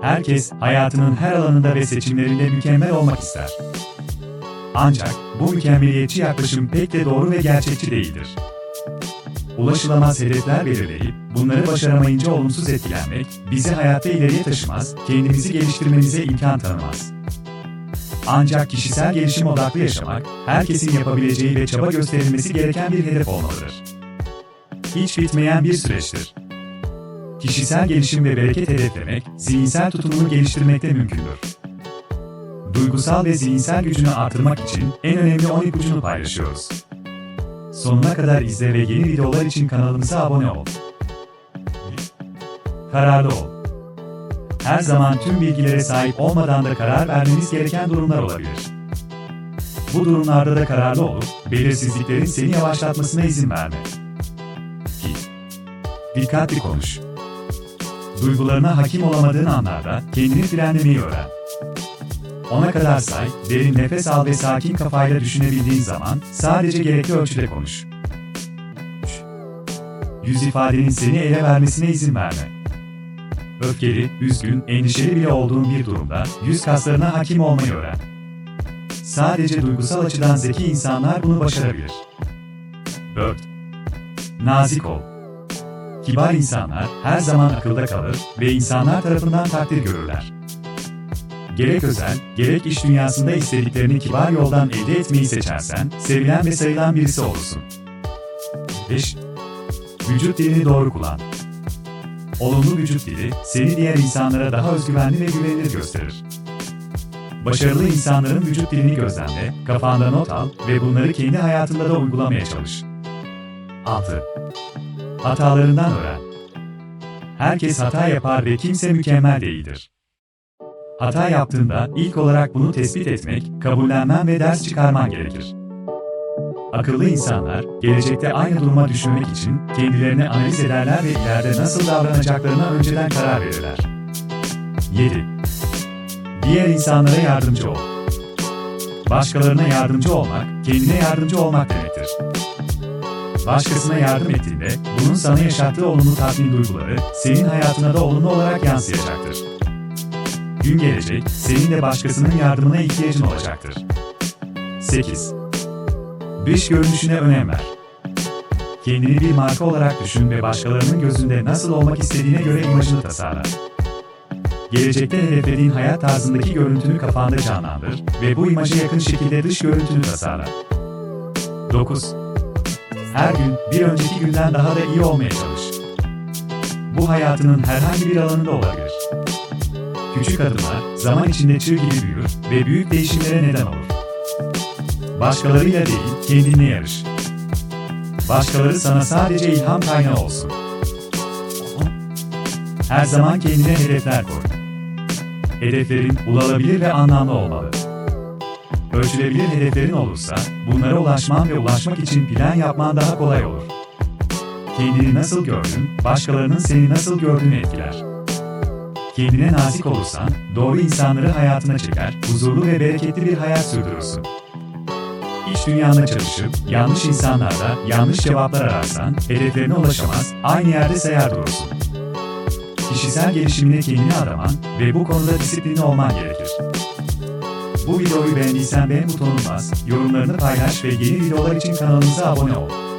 Herkes hayatının her alanında ve seçimlerinde mükemmel olmak ister. Ancak bu mükemmeliyetçi yaklaşım pek de doğru ve gerçekçi değildir. Ulaşılamaz hedefler belirleyip bunları başaramayınca olumsuz etkilenmek bizi hayatta ileriye taşımaz, kendimizi geliştirmemize imkan tanımaz. Ancak kişisel gelişim odaklı yaşamak, herkesin yapabileceği ve çaba gösterilmesi gereken bir hedef olmalıdır. Hiç bitmeyen bir süreçtir. Kişisel gelişim ve bereket hedeflemek, zihinsel tutumunu geliştirmekte mümkündür. Duygusal ve zihinsel gücünü artırmak için en önemli 10 ipucunu paylaşıyoruz. Sonuna kadar izle ve yeni videolar için kanalımıza abone ol. Kararlı ol. Her zaman tüm bilgilere sahip olmadan da karar vermeniz gereken durumlar olabilir. Bu durumlarda da kararlı olup, belirsizliklerin seni yavaşlatmasına izin verme. 2. Dikkatli konuş. Duygularına hakim olamadığın anlarda kendini frenlemeyi öğren. Ona kadar say, derin nefes al ve sakin kafayla düşünebildiğin zaman sadece gerekli ölçüde konuş. 3. Yüz ifadenin seni ele vermesine izin verme. Öfkeli, üzgün, endişeli bile olduğun bir durumda yüz kaslarına hakim olmayı öğren. Sadece duygusal açıdan zeki insanlar bunu başarabilir. 4. Nazik ol. Kibar insanlar her zaman akılda kalır ve insanlar tarafından takdir görürler. Gerek özel, gerek iş dünyasında istediklerini kibar yoldan elde etmeyi seçersen, sevilen ve sayılan birisi olursun. 5. Vücut dilini doğru kullan. Olumlu vücut dili, seni diğer insanlara daha özgüvenli ve güvenilir gösterir. Başarılı insanların vücut dilini gözlemle, kafanda not al ve bunları kendi hayatında da uygulamaya çalış. 6. Hatalarından öğren. Herkes hata yapar ve kimse mükemmel değildir. Hata yaptığında ilk olarak bunu tespit etmek, kabullenmen ve ders çıkarman gerekir. Akıllı insanlar, gelecekte aynı duruma düşmemek için kendilerini analiz ederler ve ileride nasıl davranacaklarına önceden karar verirler. 7. Diğer insanlara yardımcı ol. Başkalarına yardımcı olmak, kendine yardımcı olmak demektir. Başkasına yardım ettiğinde, bunun sana yaşattığı olumlu tatmin duyguları, senin hayatına da olumlu olarak yansıyacaktır. Gün gelecek, senin de başkasının yardımına ihtiyacın olacaktır. 8. Dış görünüşüne önem ver. Kendini bir marka olarak düşün ve başkalarının gözünde nasıl olmak istediğine göre imajını tasarla. Gelecekte hedeflediğin hayat tarzındaki görüntünü kafanda canlandır ve bu imaja yakın şekilde dış görüntünü tasarla. 9. Her gün bir önceki günden daha da iyi olmaya çalış. Bu hayatının herhangi bir alanında olabilir. Küçük adımlar zaman içinde çığ gibi büyür ve büyük değişimlere neden olur. Başkalarıyla değil, kendinle yarış. Başkaları sana sadece ilham kaynağı olsun. Her zaman kendine hedefler koy. Hedeflerin ulaşılabilir ve anlamlı olmalı. Ölçülebilir hedeflerin olursa, bunlara ulaşman ve ulaşmak için plan yapman daha kolay olur. Kendini nasıl gördün, başkalarının seni nasıl gördüğünü etkiler. Kendine nazik olursan, doğru insanları hayatına çeker, huzurlu ve bereketli bir hayat sürdürürsün. İş dünyanda çalışıp, yanlış insanlarla yanlış cevaplar ararsan, hedeflerine ulaşamaz, aynı yerde sayar durursun. Kişisel gelişimine kendini adaman ve bu konuda disiplinli olman gerekir. Bu videoyu beğendiysen beğen butonuna bas, yorumlarını paylaş ve yeni videolar için kanalımıza abone ol.